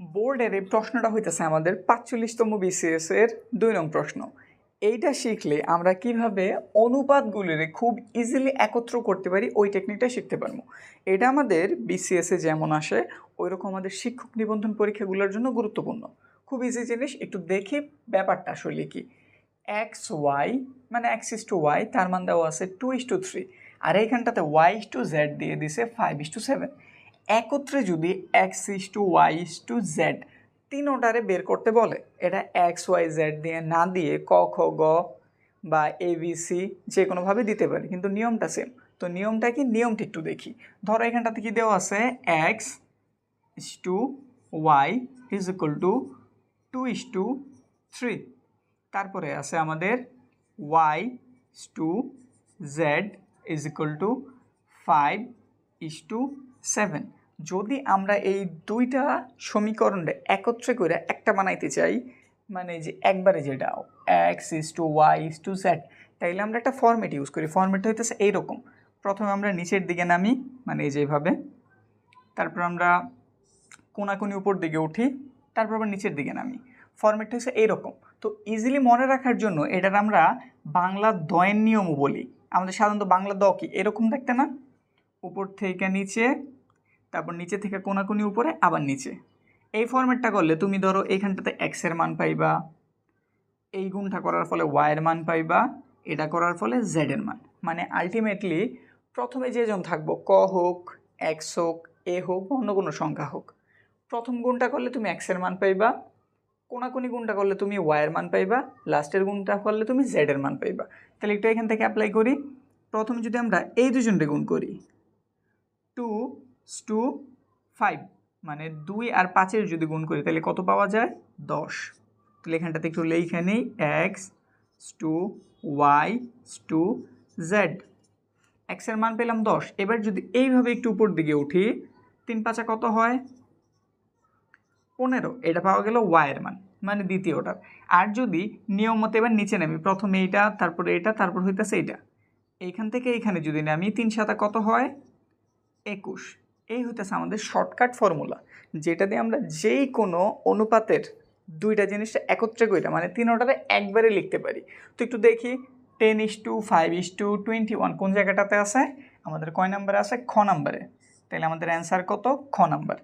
বোর্ডের এই প্রশ্নটা হইতেছে আমাদের পাঁচচল্লিশতম বিসিএস এর দুই নং প্রশ্ন। এইটা শিখলে আমরা কীভাবে অনুপাতগুলির খুব ইজিলি একত্র করতে পারি ওই টেকনিকটা শিখতে পারব। এটা আমাদের বিসিএস যেমন আসে ওই রকম আমাদের শিক্ষক নিবন্ধন পরীক্ষাগুলোর জন্য গুরুত্বপূর্ণ। খুব ইজি জিনিস, একটু দেখি ব্যাপারটা আসলে কি? এক্স ওয়াই মানে এক্স ইস টু ওয়াই তার মান দেওয়া আছে টু ইস টু থ্রি আর এইখানটাতে ওয়াই ইস টু জেড দিয়ে দিছে ফাইভ ইস টু সেভেন একত্রে যদি x is to y is to z তিন ওটারে বের করতে বলে, এটা এক্স ওয়াই জেড দিয়ে না দিয়ে ক, খ, গ বা এ, বি, সি যে কোনোভাবে দিতে পারি, কিন্তু নিয়মটা সেম তো নিয়মটা কি? নিয়মটা একটু দেখি। ধরো এখানটাতে কি দেওয়া আছে? X is to y is equal to two is to three. তারপরে আছে আমাদের y is to z is equal to five is to seven যদি আমরা এই দুইটা সমীকরণটা একত্রে করে একটা বানাইতে চাই মানে যে একবারে যেটা x is to y is to z তাইলে আমরা একটা ফর্মেট ইউজ করি। ফর্মেটটা হইতেছে এইরকম। প্রথমে আমরা নিচের দিকে নামি মানে এই যেভাবে তারপর আমরা কোনাকুনি উপর দিকে উঠি, তারপর আবার নিচের দিকে নামি। ফর্মেটটা হচ্ছে এইরকম। তো ইজিলি মনে রাখার জন্য এটার আমরা বাংলা দয়ের নিয়মও বলি। আমাদের সাধারণত বাংলা দ কি? এরকম দেখতে না? উপর থেকে নিচে, তারপর নিচে থেকে কোনাকুনি উপরে, আবার নিচে। এই ফর্মেটটা করলে তুমি ধরো এইখানটাতে এক্সের মান পাইবা, এই গুণটা করার ফলে ওয়াইয়ের মান পাইবা, এটা করার ফলে জেডের মান। মানে আলটিমেটলি প্রথমে যেজন থাকব, ক হোক এক্স হোক এ হোক, অন্য কোনো সংখ্যা হোক, প্রথম গুণটা করলে তুমি এক্সের মান পাইবা, কোনাকুনি গুণটা করলে তুমি ওয়াইয়ের মান পাইবা লাস্টের গুণটা করলে তুমি জেডের মান পাইবা। তাহলে একটু এখান থেকে অ্যাপ্লাই করি। প্রথমে যদি আমরা এই দুজনটা গুণ করি টু টু ফাইভ। মানে দুই আর পাঁচের যদি গুণ করি, তাহলে কত পাওয়া যায়? দশ। তাহলে এখানটাতে একটু লেখা x to y to z এক্সের মান পেলাম দশ। এবার যদি এইভাবে একটু উপর দিকে উঠি, তিন পাঁচা কত হয়? পনেরো। এটা পাওয়া গেল ওয়াইয়ের মান মানে দ্বিতীয়টার। আর যদি নিয়ম মতো এবার নিচে নামি, প্রথমে এইটা, তারপরে এটা, তারপর হইতেছে এইটা। এইখান থেকে এইখানে যদি নামি, তিন সাতা কত হয়? একুশ। এই হইতেছে আমাদের শর্টকাট ফর্মুলা যেটা দিয়ে আমরা যেই কোনো অনুপাতের দুইটা জিনিসটা একত্রে কইরা মানে তিন তিনোটাতে একবারে লিখতে পারি। তো একটু দেখি ten is to five is to twenty one কোন জায়গাটাতে আছে? আমাদের কয় নাম্বারে আছে? খ নাম্বারে। তাহলে আমাদের অ্যান্সার কত? খ নাম্বার।